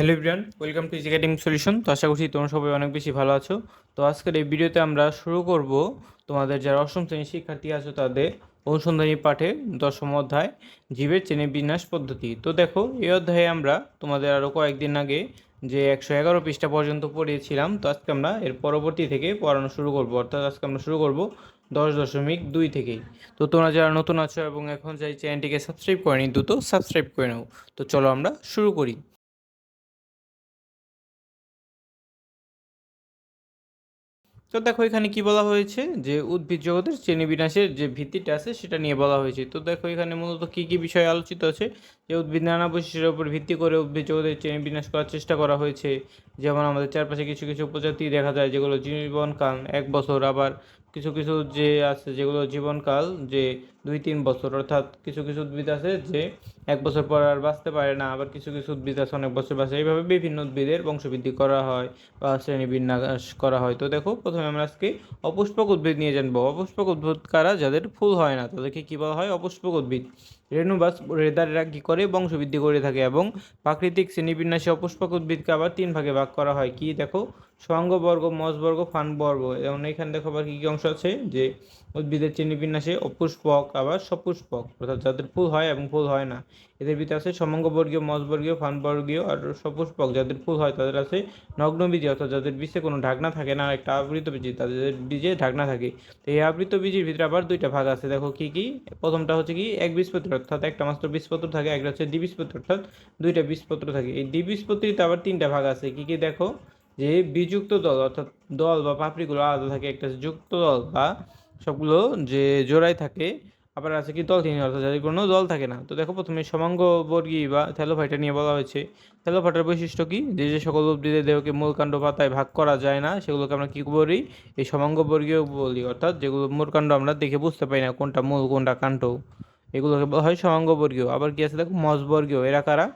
Hello everyone, welcome to academic solution তো আশা করছি তোমরা সবাই অনেক বেশি ভালো আছো। তো আজকের এই ভিডিওতে আমরা শুরু করব তোমাদের যারা অষ্টম শ্রেণির শিক্ষার্থী আছো তাদের অনুসন্ধানী পাঠে দশম অধ্যায়, জীবের চেনে বিন্যাস পদ্ধতি। তো দেখো, এই অধ্যায়ে আমরা তোমাদের আরও কয়েকদিন আগে যে একশো এগারো পৃষ্ঠা পর্যন্ত পড়িয়েছিলাম, তো আজকে আমরা এর পরবর্তী থেকে পড়ানো শুরু করব। অর্থাৎ আজকে আমরা শুরু করব দশ দশমিক দুই থেকেই। তো তোমরা যারা নতুন আছো এবং এখন যাই চ্যানেলটিকে সাবস্ক্রাইব করেনি, দ্রুত সাবস্ক্রাইব করে নাও। তো চলো আমরা শুরু করি। তো দেখো এখানে কি বলা হয়েছে? যে উদ্ভিদ জগতের শ্রেণি বিনাশের যে ভিত্তিটা আছে, সেটা নিয়ে বলা হয়েছে। তো দেখো এখানে মূলত কি কি বিষয় আলোচিত আছে? যে উদ্ভিদ নানা বৈশিষ্ট্যের উপর ভিত্তি করে উদ্ভিদ জগতের শ্রেণীবিন্যাস করার চেষ্টা করা হয়েছে। যেমন আমাদের চারপাশে কিছু কিছু প্রজাতি দেখা যায়, যেগুলো জীবনকাল এক বছর, আবার কিছু কিছু যে আছে, যেগুলো জীবনকাল, যে দুই তিন বছর, অর্থাৎ কিছু কিছু উদ্ভিদ আছে যে এক বছর পর আর বাঁচতে পারে না, আবার কিছু কিছু উদ্ভিদ আছে অনেক বছর বাঁচে। এইভাবে বিভিন্ন উদ্ভিদের বংশবৃদ্ধি করা হয় বা শ্রেণীবিন্যাস করা হয়। তো দেখো, প্রথমে আমরা আজকে অপুষ্পক উদ্ভিদ নিয়ে জানব। অপুষ্পক উদ্ভিদ কারা? যাদের ফুল হয় না। তাদেরকে কী বলা হয়? অপুষ্পক উদ্ভিদ। রেণুবাস রেদারেরা কী করে? বংশবৃদ্ধি করে থাকে এবং প্রাকৃতিক শ্রেণীবিন্যাসে অপুষ্পক উদ্ভিদকে আবার তিন ভাগে ভাগ করা হয়। কি দেখো? সঙ্গবর্গ মসবর্গ, ফানবর্গ। যেমন এখানে দেখো আবার কী কী অংশ আছে? যে উদ্ভিদের শ্রেণীবিন্যাসে অপুষ্পক, আবার সপুষ্পক। অর্থাৎ যাদের ফুল হয় এবং ফুল হয় না। এদের ভিতরে আছে সমঙ্গবর্গীয় মজবর্গীয় ফানবর্গীয় আর সপুষ্পক। যাদের ফুল হয় তাদের আছে নগ্নবীজি। অর্থাৎ যাদের বীজে কোনো ঢাকনা থাকে না, একটা আবৃত বীজি। তাদের বীজে ঢাকনা থাকে। তো এই আবৃত বীজের ভিতরে আবার দুইটা ভাগ আছে। দেখো কি কি? প্রথমটা হচ্ছে কি এক বীজপত্র অর্থাৎ একটা মাত্র বীজপত্র থাকে, একটা হচ্ছে দ্বিবীজপত্র, অর্থাৎ দুইটা বীজপত্র থাকে। এই দ্বিবীজপত্রিতে আবার তিনটা ভাগ আছে। কি কি দেখো? যে বিযুক্ত দল, অর্থাৎ দল বা পাপড়িগুলো আলাদা থাকে, একটা যুক্ত দল বা সবগুলো যে জোড়ায় থাকে, আবার আছে কি দলহীন অর্থাৎ যাদের কোনো দল থাকে না। তো দেখো প্রথমে সমাঙ্গবর্গী বা থ্যালোফাইটা নিয়ে বলা হয়েছে। থ্যালোফাইটার বৈশিষ্ট্য কি? যে যে সকল উদ্ভিদের দেহকে মূলকাণ্ড পাতায় ভাগ করা যায় না, সেগুলোকে আমরা কী বলি? এই সমাঙ্গবর্গীয় বলি, অর্থাৎ যেগুলো মূলকাণ্ড আমরা দেখে বুঝতে পারি না কোনটা মূল, কোনটা কাণ্ড। এগুলোকে বলা হয় সমাঙ্গবর্গীয় আবার কি আছে? দেখো, মজবর্গীয়। এরা কারা?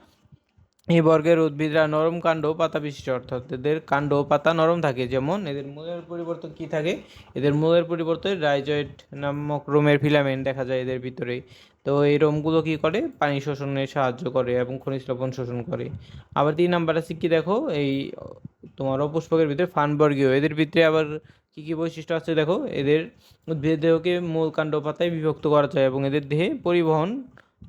এই বর্গের উদ্ভিদরা নরম কাণ্ড পাতা বিশিষ্ট। অর্থাৎ এদের কাণ্ড পাতা নরম থাকে। যেমন, এদের মূলের পরিবর্তন কি থাকে? এদের মূলের পরিবর্তন রাইজয়েড নামক রোমের ফিলামেন্ট দেখা যায় এদের ভিতরে তো এই রোমগুলো কি করে? পানি শোষণে সাহায্য করে এবং খনিজ লবণ শোষণ করে। আবার তিন নাম্বার আছে কি দেখো? এই তোমার অপুষ্পকের ভিতরে ফানবর্গীয়। এদের ভিতরে আবার কি কি বৈশিষ্ট্য আছে দেখো? এদের উদ্ভিদ দেহকে মূল কাণ্ড পাতায় বিভক্ত করা যায় এবং এদের দেহে পরিবহন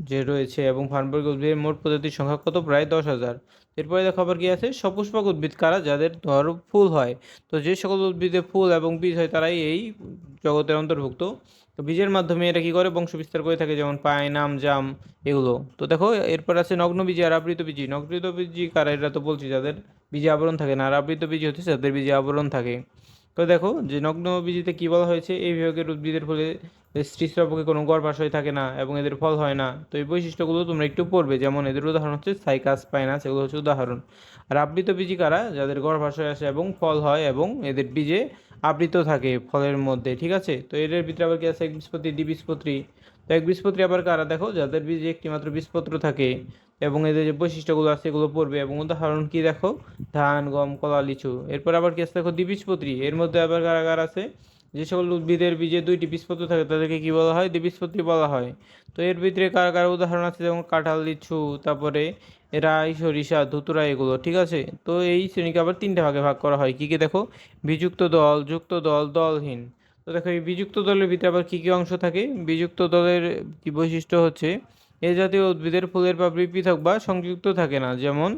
যে রয়েছে এবং ফানবর্গ উদ্ভিদের মোট প্রজাতির সংখ্যা কত? প্রায় দশ হাজার। এরপরে দেখো আবার কী আছে? সপুষ্পক উদ্ভিদ কারা? যাদের ধর ফুল হয়। তো যে সকল উদ্ভিদে ফুল এবং বীজ হয় তারাই এই জগতের অন্তর্ভুক্ত। তো বীজের মাধ্যমে এরা কী করে? বংশ বিস্তার করে থাকে, যেমন পাইন আম জাম এগুলো। তো দেখো, এরপর আছে নগ্ন বীজি আর আবৃত বীজি নগ্নিত বীজি কারা? এরা তো বলছি, যাদের বীজে আবরণ থাকে না। আর আবৃত বীজি হচ্ছে যাদের বীজে আবরণ থাকে। তো দেখো, যে নগ্ন বীজিতে কী বলা হয়েছে? এই বিভাগের উদ্ভিদের ফলে স্ত্রীস্রাবকে কোনো গর্ভাশয় থাকে না এবং এদের ফল হয় না। তো এই বৈশিষ্ট্যগুলো তোমরা একটু পড়বে। যেমন এদের উদাহরণ হচ্ছে সাইকাস, পাইনাস, এগুলো হচ্ছে উদাহরণ। আর আবৃত বীজি কারা যাদের গর্ভাশয় আসে এবং ফল হয় এবং এদের বীজে আবৃত থাকে ফলের মধ্যে, ঠিক আছে? তো এদের ভিতরে আবার কি আছে? এক বীজপত্রী দ্বিবীজপত্রী তো এক বীজপত্রী আবার কারা? দেখো, যাদের বীজে একটি মাত্র বীজপত্র থাকে এবং এদের যে বৈশিষ্ট্যগুলো আছে, এগুলো পড়বে। এবং উদাহরণ কি দেখো? ধান, গম, কলা, লিচু। এরপর আবার কি আছে? দেখো, দ্বিবীজপত্রী। এর মধ্যে আবার কারাগার আছে? যে সকল উদ্ভিদের বীজে দুইটি বীজপত্র থাকে, তাদেরকে কি বলা হয়? দ্বিবীজপত্রী বলা হয়। তো এর ভিতরে কার কার উদাহরণ আছে? যেমন কাঁঠাল, লিচু, তারপরে রাই, সরিষা, ধুতুরা, এগুলো, ঠিক আছে? তো এই শ্রেণীকে আবার তিনটে ভাগে ভাগ করা হয়। কী কী দেখো? বিযুক্ত দল, যুক্ত দল, দলহীন। তো দেখো, এই বিযুক্ত দলের ভিতরে আবার কী কী অংশ থাকে? বিযুক্ত দলের কি বৈশিষ্ট্য হচ্ছে, এ জাতীয় উদ্ভিদের ফুলের পাপড়ি পৃথক বা সংযুক্ত থাকে না। যেমন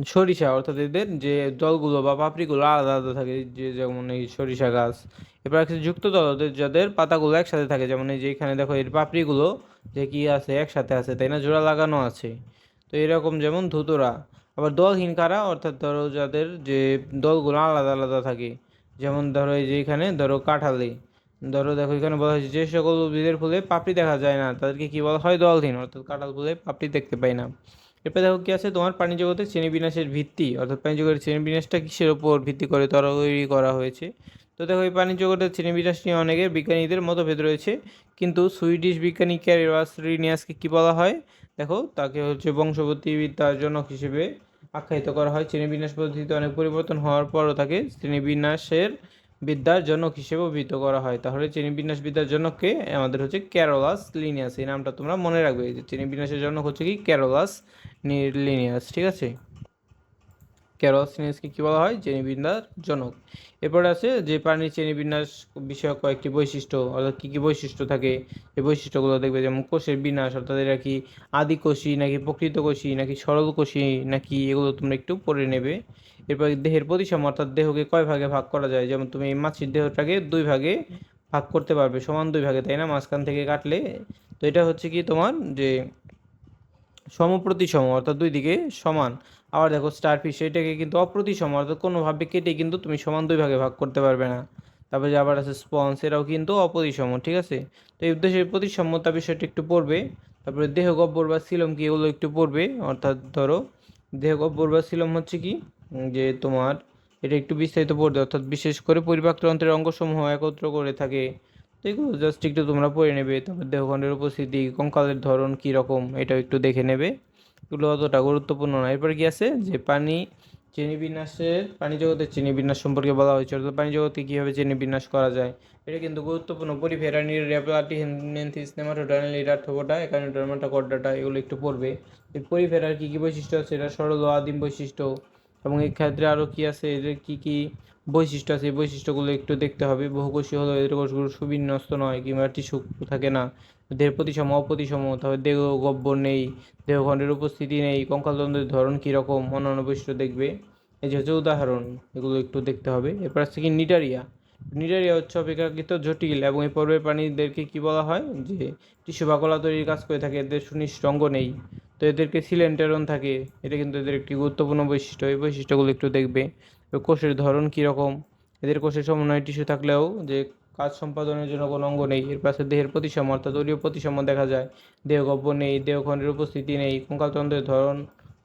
সরিষা, অর্থাৎ এদের যে দলগুলো বা পাপড়িগুলো আলাদা আলাদা থাকে, যে যেমন এই সরিষা গাছ। এবার আছে যুক্ত দল যাদের পাতাগুলো একসাথে থাকে, যেমন এই যে এখানে দেখো, এর পাপড়িগুলো যে কি আছে, একসাথে আছে, তাই না? জোড়া লাগানো আছে। তো এরকম যেমন ধুতরা। আবার দলহীন কারা, অর্থাৎ ধরো যাদের যে দলগুলো আলাদা আলাদা থাকে যেমন ধরো এই যে এখানে, ধরো কাঁঠালি। ধরো দেখো এখানে বলা হয়েছে যে সকল উদ্ভিদের ফুলে পাপড়ি দেখা যায় না। তাদেরকে কী বলা হয়? দলহীন। অর্থাৎ কাঁঠাল ফুলে পাপড়ি দেখতে পাই না। এরপরে দেখো কি আছে? তোমার পানি জগতের শ্রেণি বিন্যাসের ভিত্তি। অর্থাৎ পানি জগতের শ্রেণি বিন্যাসটা কিসের ওপর ভিত্তি করে তৈরি করা হয়েছে? তো দেখো এই পানি জগতের শ্রেণি বিন্যাস নিয়ে অনেকের বিজ্ঞানীদের মতভেদ রয়েছে। কিন্তু সুইডিশ বিজ্ঞানী ক্যারিবাস রিনিয়াসকে কী বলা হয়? দেখো, তাকে হচ্ছে বংশগতিবিদ্যার জনক হিসেবে আখ্যায়িত করা হয়। শ্রেণীবিন্যাস পদ্ধতিতে অনেক পরিবর্তন হওয়ার পরও তাকে শ্রেণীবিন্যাসের বিদ্যার জনক হিসেবে অভিহিত করা হয়। তাহলে শ্রেণীবিন্যাস বিদ্যার জনককে আমাদের হচ্ছে ক্যারোলাস লিনিয়াস। এই নামটা তোমরা মনে রাখবে যে শ্রেণীবিন্যাসের জনক হচ্ছে কি? ক্যারোলাস লিনিয়াস, ঠিক আছে? ক্যারোসিনাসকে কী বলা হয়? শ্রেণীবিন্যাস জনক। এরপরে আছে যে প্রাণীর শ্রেণীবিন্যাস বিষয়ক কয়েকটি বৈশিষ্ট্য, অর্থাৎ কী কী বৈশিষ্ট্য থাকে? এই বৈশিষ্ট্যগুলো দেখবে যেমন কোষের বিন্যাস, অর্থাৎ এরা কি আদি কোষী নাকি প্রকৃত কোষী, নাকি সরল কোষী, নাকি এগুলো তোমরা একটু পড়ে নেবে। এরপর দেহের প্রতিসম, অর্থাৎ দেহকে কয় ভাগে ভাগ করা যায়? যেমন তুমি মাছের দেহটাকে দুই ভাগে ভাগ করতে পারবে, সমান দুই ভাগে, তাই না? মাঝখান থেকে কাটলে। তো এটা হচ্ছে কি তোমার যে সমপ্রতিসম, অর্থাৎ দুই দিকে সমান। আবার দেখো স্টারফিশ এটাকে কিন্তু অপ্রতিসম, অর্থাৎ কোনোভাবে কেটে কিন্তু তুমি সমান দুই ভাগে ভাগ করতে পারবে না। তারপরে আবার আছে স্পঞ্জ এরাও কিন্তু অপ্রতিসম, ঠিক আছে? তো এই উদ্দেশ্যে প্রতিসম্যতা বিষয়টা একটু পড়বে। তারপরে দেহ গব্বর বা সিলম কি এগুলো একটু পড়বে? অর্থাৎ ধরো, দেহ গব্বর বা সিলম হচ্ছে কি? যে তোমার, এটা একটু বিস্তারিত পড়বে। অর্থাৎ বিশেষ করে পরিপাকতন্ত্রের অঙ্গসমূহ একত্র করে থাকে। এগুলো জাস্ট একটু তোমরা পড়ে নেবে। তারপর দেহখণ্ডের উপস্থিতি কঙ্কালের ধরন কী রকম এটাও একটু দেখে নেবে। এগুলো অতটা গুরুত্বপূর্ণ না। এরপর কি আছে? যে পানি শ্রেণীবিন্যাসের পানি জগতের বিন্যাস সম্পর্কে বলা হয়েছে। অর্থাৎ পানি জগতে কীভাবে শ্রেণীবিন্যাস করা যায়? এটা কিন্তু গুরুত্বপূর্ণ। পরিফেরা নিউরিয়া প্লাটিহেনথিস নেমাটোডাইনাল ইরার্থোপোডা একানোডার্মাটা এগুলো একটু পড়বে। এই পরিফেরার কী কী বৈশিষ্ট্য আছে? এটা সরল আদিম বৈশিষ্ট্য। এবং এই ক্ষেত্রে আরও কী আছে? এদের কী কী বৈশিষ্ট্য আছে? এই বৈশিষ্ট্যগুলো একটু দেখতে হবে। বহুকোষী হলো এদের কোষগুলো সুবিন্যস্ত নয় কিংবা টিস্যু থাকে না। দেহের প্রতিসম, অপ্রতিসম, তারপর দেহ গব্বর নেই, দেহখণ্ডের উপস্থিতি নেই, কঙ্কালতন্ত্রের ধরন কীরকম অন্যান্য বৈশিষ্ট্য দেখবে। এই যে হচ্ছে উদাহরণ, এগুলো একটু দেখতে হবে। এরপর আছে কি নিডারিয়া। নিডারিয়া হচ্ছে অপেক্ষাকৃত জটিল এবং এই পর্বের প্রাণীদেরকে কি বলা হয়? যে টিস্যু বাকলা তৈরির কাজ করে থাকে, এদের সুনিষ্ট অঙ্গ নেই। তো এদেরকে সিলেন্টেরন থাকে। এটা কিন্তু এদের একটি গুরুত্বপূর্ণ বৈশিষ্ট্য। এই বৈশিষ্ট্যগুলো একটু দেখবে। কোষের ধরন কীরকম? এদের কোষের সমন্বয় টিস্যু থাকলেও যে কাজ সম্পাদনের জন্য কোনো অঙ্গ নেই, এর পাশে দেহের প্রতিসম, অর্থাৎ দলীয় প্রতিসম দেখা যায়। দেহ গব্বর নেই, দেহখণ্ডের উপস্থিতি নেই, কঙ্কালতন্ত্রের ধরন,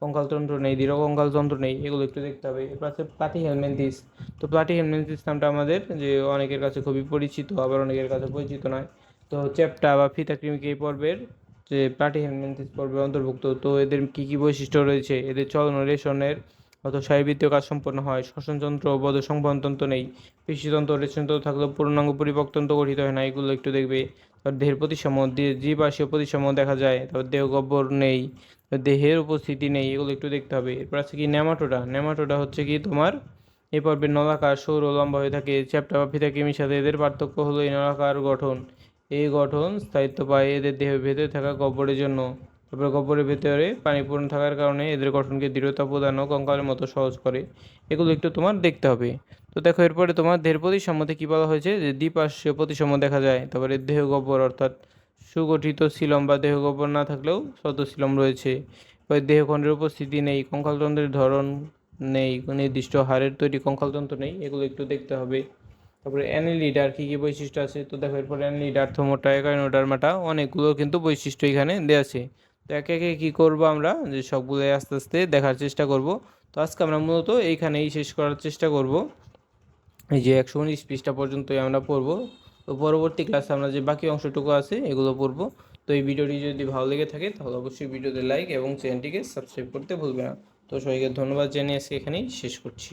কঙ্কালতন্ত্র নেই দৃঢ় কঙ্কালতন্ত্র নেই, এগুলো একটু দেখতে হবে। এর পাশে প্লাটি হেলমেন্থিস তো প্লাটি হেলমেন্থিস নামটা আমাদের যে অনেকের কাছে খুবই পরিচিত, আবার অনেকের কাছে পরিচিত নয়। তো চ্যাপ্টা বা ফিতা কৃমিকে এই পর্বের যে প্লাটি হেলমেন্থিস পর্বে অন্তর্ভুক্ত, তো এদের কী কী বৈশিষ্ট্য রয়েছে? এদের চলন রেশনের অত শারীরবৃত্তীয় কাজ সম্পন্ন হয়। শ্বসনতন্ত্র বদ সংবহনতন্ত্র নেই। পেশিতন্ত্র রেশনতন্ত্র থাকলেও পূর্ণাঙ্গ পরিপক্তন্ত্র গঠিত হয় না। এগুলো একটু দেখবে। তারপর দেহের প্রতিসম জীবাশীয় প্রতিসম দেখা যায়। তারপর দেহ গব্বর নেই, দেহের উপস্থিতি নেই, এগুলো একটু দেখতে হবে। এরপর আছে কি ন্যামাটোডা ন্যামাটোডা হচ্ছে কি তোমার? এই পর্বের নলাকার সৌর লম্বা হয়ে থাকে। চ্যাপ্টা বা ফিতা কৃমির সাথে এদের পার্থক্য হলো এই নলাকার গঠন। এই গঠন স্থায়িত্ব পায় এদের দেহের ভেতরে থাকা গব্বরের জন্য। তারপরে গব্বরের ভেতরে পানি পূরণ থাকার কারণে এদের গঠনকে দৃঢ়তা প্রদান ও কঙ্কালের মতো সহজ করে। এগুলো একটু তোমার দেখতে হবে। তো দেখো, এরপরে তোমার দেহের প্রতিসম্মতে কী বলা হয়েছে? যে দ্বিপার্শ্বীয় প্রতিসম্য দেখা যায়। তারপরে দেহ গব্বর অর্থাৎ সুগঠিত সিলম বা দেহ গব্বর না থাকলেও শত সিলম রয়েছে। এবার দেহখণ্ডের উপস্থিতি নেই, কঙ্কালতন্ত্রের ধরন নেই, নির্দিষ্ট হাড়ের তৈরি কঙ্কালতন্ত্র নেই। এগুলো একটু দেখতে হবে। তারপরে অ্যানিলিডার কী কী বৈশিষ্ট্য আছে? তো দেখো, এরপর অ্যানিলিডার থোমোটা একাইনোডারমাটা অনেকগুলো কিন্তু বৈশিষ্ট্য এখানে দেওয়া আছে। তো একে একে কী করব আমরা? যে সবগুলো আস্তে আস্তে দেখার চেষ্টা করব। তো আজকে আমরা মূলত এইখানেই শেষ করার চেষ্টা করব। এই যে একশো উনিশ পৃষ্ঠা পর্যন্তই আমরা পড়ব। তো পরবর্তী ক্লাসে আমরা যে বাকি অংশটুকু আছে, এগুলো পড়ব। তো এই ভিডিওটি যদি ভালো লেগে থাকে, তাহলে অবশ্যই ভিডিওতে লাইক এবং চ্যানেলটিকে সাবস্ক্রাইব করতে ভুলবে না। তো সবাইকে ধন্যবাদ জানিয়ে আজকে এখানেই শেষ করছি।